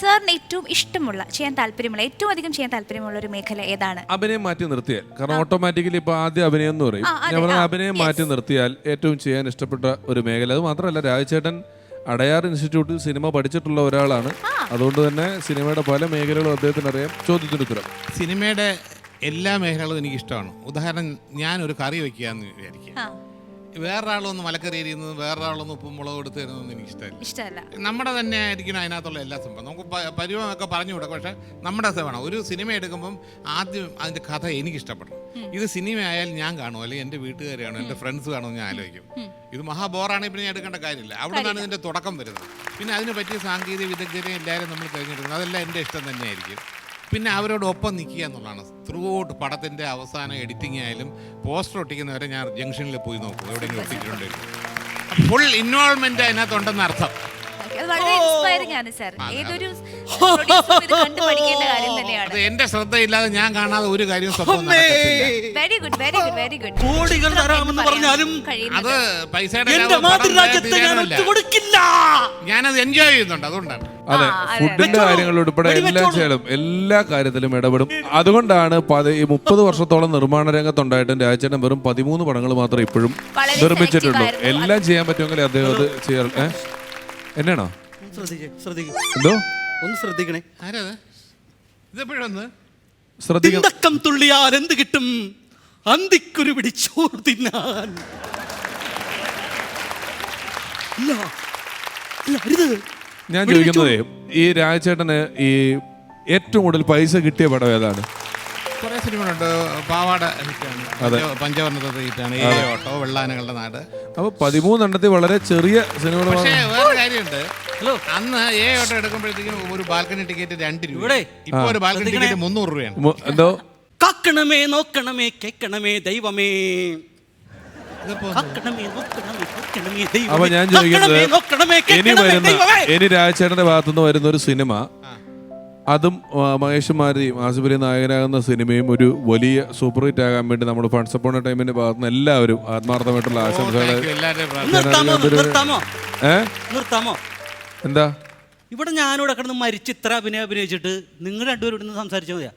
സാറിന് ഏറ്റവും ഇഷ്ടമുള്ള ചെയ്യാൻ താല്പര്യമുള്ള ഏറ്റവും അധികം ചെയ്യാൻ താല്പര്യമുള്ള ഒരു മേഖല ഏതാണ്? അഭിനയം മാറ്റി നിർത്തിയാൽ. കാരണം ഓട്ടോമാറ്റിക്കലി ഇപ്പൊ ആദ്യം അഭിനയം എന്ന് പറയും. ആ, അതെ, ഞാൻ പറഞ്ഞ ആ, അഭിനയം മാറ്റി നിർത്തിയാൽ ഏറ്റവും ചെയ്യാൻ ഇഷ്ടപ്പെട്ട ഒരു മേഖല. അത് മാത്രമല്ല രാജചേട്ടൻ അടയാർ ഇൻസ്റ്റിറ്റ്യൂട്ടിൽ സിനിമ പഠിച്ചിട്ടുള്ള ഒരാളാണ്. അതുകൊണ്ട് തന്നെ സിനിമയുടെ പല മേഖലകളും അദ്ദേഹത്തിന് അറിയാം. ചോദ്യത്തിന് ഉത്തരം. സിനിമയുടെ എല്ലാ മേഖലകളും എനിക്ക് ഇഷ്ടമാണ് ഉദാഹരണം ഞാൻ ഒരു കറി വെക്കുക എന്ന് വിചാരിക്കുക. ആ. വേറൊരാളൊന്ന് മലക്കറി എരിയുന്നത് വേറൊരാളൊന്ന് ഉപ്പും മുളക് എടുത്ത് തരുന്നതൊന്നും എനിക്ക് ഇഷ്ടമല്ല. ഇഷ്ടമല്ല നമ്മുടെ തന്നെ ആയിരിക്കണം അതിനകത്തുള്ള എല്ലാ സംഭവം. നമുക്ക് പരുവമൊക്കെ പറഞ്ഞു വിടാം പക്ഷെ നമ്മുടെ വേണം. ഒരു സിനിമ എടുക്കുമ്പം ആദ്യം അതിന്റെ കഥ എനിക്ക് ഇഷ്ടപ്പെടണം ഇത് സിനിമ ആയാൽ ഞാൻ കാണും. അല്ലെങ്കിൽ എന്റെ വീട്ടുകാർ കാണും എന്റെ ഫ്രണ്ട്സ് കാണുമെന്ന് ഞാൻ ആലോചിക്കും. ഇത് മഹാബോറാണെങ്കിൽ പിന്നെ ഞാൻ എടുക്കേണ്ട കാര്യമില്ല. അവിടെ നിന്നാണ് ഇതിന്റെ തുടക്കം വരുന്നത്. പിന്നെ അതിന് പറ്റിയ സാങ്കേതിക വിദഗ്ധരെ എല്ലാവരും നമ്മൾ തിരഞ്ഞെടുക്കുന്നത്. അതെല്ലാം എന്റെ ഇഷ്ടം തന്നെയായിരിക്കും. പിന്നെ അവരോടൊപ്പം നിൽക്കുക എന്നുള്ളതാണ്. ത്രൂ ഔട്ട് പടത്തിന്റെ അവസാന എഡിറ്റിംഗ് ആയാലും പോസ്റ്റർ ഒട്ടിക്കുന്നവരെ ഞാൻ ജംഗ്ഷനിൽ പോയി നോക്കും. എവിടെയെങ്കിലും ഒട്ടിച്ചിട്ടുണ്ട് ഫുൾ ഇൻവോൾവ്മെന്റ് അതിനകത്തുണ്ടെന്ന് അർത്ഥം. Okay, അത് ആണ് സാർ ഏതൊരു producer ഇത് കണ്ടു പഠിക്കേണ്ട കാര്യം തന്നെയാണ്. എന്റെ ശ്രദ്ധയില്ലാതെ ഞാൻ കാണാതെ ഒരു കാര്യം very good very good very good കോടികൾ തരാമെന്ന് പറഞ്ഞാലും അത് പൈസയുടെ. ഞാനത് എൻജോയ് ചെയ്യുന്നുണ്ട് അതുകൊണ്ടാണ്. അതെ. ഫുഡിന്റെ കാര്യങ്ങൾ ഉൾപ്പെടെ എല്ലാം. ചെയ്യലും എല്ലാ കാര്യത്തിലും ഇടപെടും. അതുകൊണ്ടാണ് ഈ മുപ്പത് വർഷത്തോളം നിർമ്മാണ രംഗത്തുണ്ടായിട്ടും രാജേട്ടൻ വെറും പതിമൂന്ന് പടങ്ങൾ മാത്രമേ ഇപ്പോഴും നിർമ്മിച്ചിട്ടുള്ളൂ. എല്ലാം ചെയ്യാൻ പറ്റുമെങ്കിൽ അദ്ദേഹം അത് ചെയ്യാറ് എന്നാണോ? ശ്രദ്ധിക്കേ ശ്രദ്ധിക്കേ. എന്തോ? ഒന്ന് ശ്രദ്ധിക്കണേ. തിണ്ടക്കം തുള്ളിയാൽ എന്ത് കിട്ടും? അന്തിക്കുരു പിടിച്ചോർ തിന്നാൻ. ഇല്ല. ഇല്ല അരുത്. ഞാൻ ചോദിക്കുന്നത് ഈ രാജേട്ടന് ഈ ഏറ്റവും കൂടുതൽ പൈസ കിട്ടിയ പടം ഏതാണ്? കുറെ സിനിമകളുണ്ട്. പാവാട അതെ. പഞ്ചവർണത്തെ ഹിറ്റാണ് ഏ ഓട്ടോ വെള്ളാനകളുടെ നാട്. അപ്പൊ പതിമൂന്നെണ്ണത്തിൽ വളരെ ചെറിയ സിനിമകൾ പക്ഷേ വേറെ കാര്യമുണ്ട്. അന്ന് ഏ ഓട്ടോ എടുക്കുമ്പോഴത്തേക്കും ഒരു ബാൽക്കണി ടിക്കറ്റ് രണ്ട് രൂപ. ഇവിടെ? ഇപ്പൊ ഒരു ബാൽക്കണി ടിക്കറ്റ് മുന്നൂറ് രൂപയാണ്. എന്തോ? കാക്കണമേ നോക്കണമേ കേക്കണമേ ദൈവമേ ഇതിപ്പോ കാക്കണമേ നോക്കണമേ കേക്കണമേ അപ്പൊ ഞാൻ ചോദിക്കുന്നത് ഇനി വരുന്ന. ഇനി രാജചേട്ടന്റെ ഭാഗത്തുനിന്ന് വരുന്ന ഒരു സിനിമ അതും മഹേഷ് മാരുതി ആസിഫലി നായകനാകുന്ന സിനിമയും ഒരു വലിയ സൂപ്പർ ഹിറ്റ് ആകാൻ വേണ്ടി നമ്മുടെ ഫണ്ട്സ് അപ്പോണ ടൈമിന്റെ ഭാഗത്ത് നിന്ന് എല്ലാവരും ആത്മാർത്ഥമായിട്ടുള്ള ആശംസകൾ എന്താ? ഇവിടെ ഞാനിവിടെ കിടന്ന് മരിച്ച് ഇത്ര അഭിനയം അഭിനയിച്ചിട്ട് നിങ്ങൾ രണ്ടുപേരും ഇവിടെ നിന്ന് സംസാരിച്ചാൽ മതിയാ.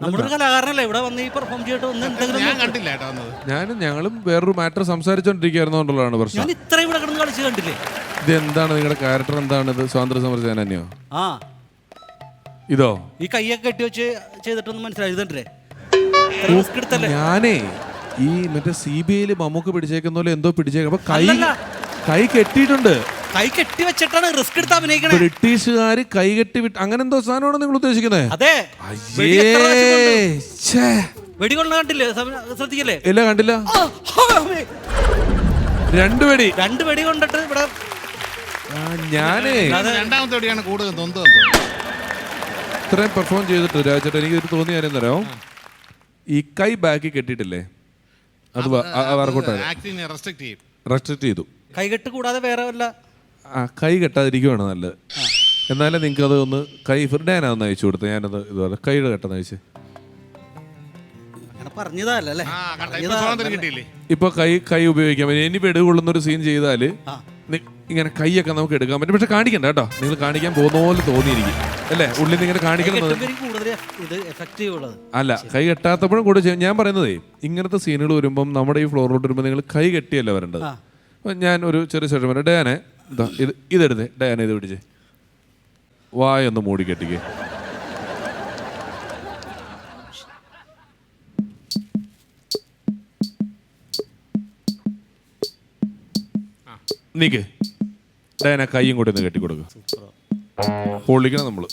നമ്മുടെ കലാകാരനല്ലേ? ഇവിടെ വന്ന് ഈ പെർഫോം ചെയ്തിട്ട് ഒന്ന് എന്തെങ്കിലും ഞാൻ കണ്ടില്ല കേട്ടോ വന്നത്. ഞാനും ഞങ്ങളും വേറൊരു മാറ്റർ സംസാരിച്ചോണ്ടിരിക്കുന്നതുകൊണ്ടുള്ളതാണ് പ്രശ്നം. ഞാൻ ഇത്ര ഇവിടെ കിടന്ന് കളിച്ച് കണ്ടില്ലേ? ഇത് എന്താണ് നിങ്ങളുടെ ക്യാരക്ടർ എന്താണ് ഇത് സ്വാതന്ത്ര്യ സമര സേനാനിയോ? ആ. ഇതോ? ഈ കൈയൊക്കെ കെട്ടി വെച്ച് ചെയ്തിട്ടൊന്നും മനസ്സിലായി. ഇതല്ലേ റിസ്ക് എടുത്തല്ലേ? ഞാനേ ഈ മറ്റേ സി ബി ഐയിൽ മമ്മൂക്ക് പിടിച്ചേക്കുന്ന പോലെ എന്തോ പിടിച്ചേക്കും അപ്പൊ കൈ അല്ലല്ല. കൈ കെട്ടിയിട്ടുണ്ട്. കൈ കെട്ടി വെച്ചിട്ടാണ് റിസ്ക് എടുത്ത് അഭിനയിക്കണേ. ബ്രിട്ടീഷുകാര് കൈ കെട്ടി വിട്ട് അങ്ങനെ എന്തോ സാധനമാണോ നിങ്ങൾ ഉദ്ദേശിക്കുന്നത് അതെ. വെടി എത്ര പ്രാവശ്യം കൊണ്ടു? വെടികൊള്ള കണ്ടില്ലേ? ശ്രദ്ധിക്കല്ലേ? ഇല്ല കണ്ടില്ല. ആ, അമ്മേ. രണ്ടു വെടി. രണ്ട് വെടി കൊണ്ടിട്ട് ഇവിടെ ആ, ഞാനേ. രണ്ടാമത്തെ വെടിയാണ് കൂടുതൽ ഇത്രയും പെർഫോം ചെയ്തിട്ട് രാജേട്ടൻ എനിക്ക് ഒരു തോന്നിയ കാര്യം തരാം ഈ കൈ ബാക്കി കെട്ടിയിട്ടില്ലേ? അത് വർക്കൗട്ടാണ് ആക്ടിനെ റെസ്ട്രിക്ട് ചെയ്യും. റെസ്ട്രിക്ട് ചെയ്തു. കൈകെട്ട് കൂടാതെ വേറെ വല്ല ആ കൈ കെട്ടാതിരിക്കുവാണ് നല്ലത്. എന്നാലേ നിങ്ങൾക്ക് അത് ഒന്ന് കൈ ഫിർഡാനാന്ന് അയച്ചു കൊടുത്തത് ഞാനത് ഇതുപോലെ കൈയുടെ കെട്ടെന്ന് അയച്ച് അങ്ങനെ പറഞ്ഞതല്ലേ ഇപ്പൊ സ്വാതന്ത്ര്യം കിട്ടിയില്ലേ? ഇപ്പൊ കൈ കൈ ഉപയോഗിക്കാൻ പറ്റും ഇനി വെടുകൊള്ളുന്ന ഒരു സീൻ ചെയ്താൽ ആ. നി- ഇങ്ങനെ കൈയൊക്കെ നമുക്ക് എടുക്കാൻ പറ്റും. പക്ഷെ കാണിക്കണ്ട കേട്ടോ. നിങ്ങൾ കാണിക്കാൻ പോകുന്ന പോലെ തോന്നിയിരിക്കും. അല്ലേ? ഉള്ളിൽ നിന്ന് ഇങ്ങനെ കാണിക്കണം എന്ന് കെട്ടുമ്പോൾ കൂടുതൽ ഇത് എഫക്റ്റീവ് ഉള്ളത്. അല്ല കൈ കെട്ടാത്തപ്പോഴും കൂടെ ചെയ്യും. ഞാൻ പറയുന്നതേ ഇങ്ങനത്തെ സീനുകൾ വരുമ്പം നമ്മുടെ ഈ ഫ്ലോറിലോട്ട് വരുമ്പോൾ നിങ്ങൾ കൈ കെട്ടിയല്ല വരേണ്ടത്? ആ. അപ്പം ഞാൻ ഒരു ചെറിയ ശേഷം പറയാം ഡയാനെ ഇതാ ഇത് ഇതെടുത്തേ. ഡയാന ഇത് പിടിച്ച്. വായൊന്ന് മൂടി കെട്ടിക്ക്. നീക്ക്. ഡയാന കൈയും കൂടി ഒന്ന് കെട്ടിക്കൊടുക്കുക പൊള്ളിക്കണം നമ്മൾ.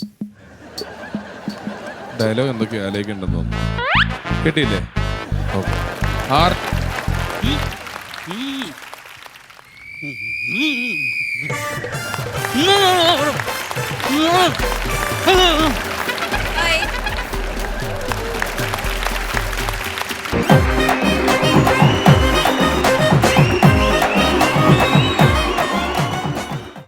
ഡയലോഗ് എന്തൊക്കെയോ? ആലോചിക്കണ്ടെന്ന് തോന്നുന്നു. കിട്ടിയില്ലേ? ഓക്കെ. ആർ ഉം.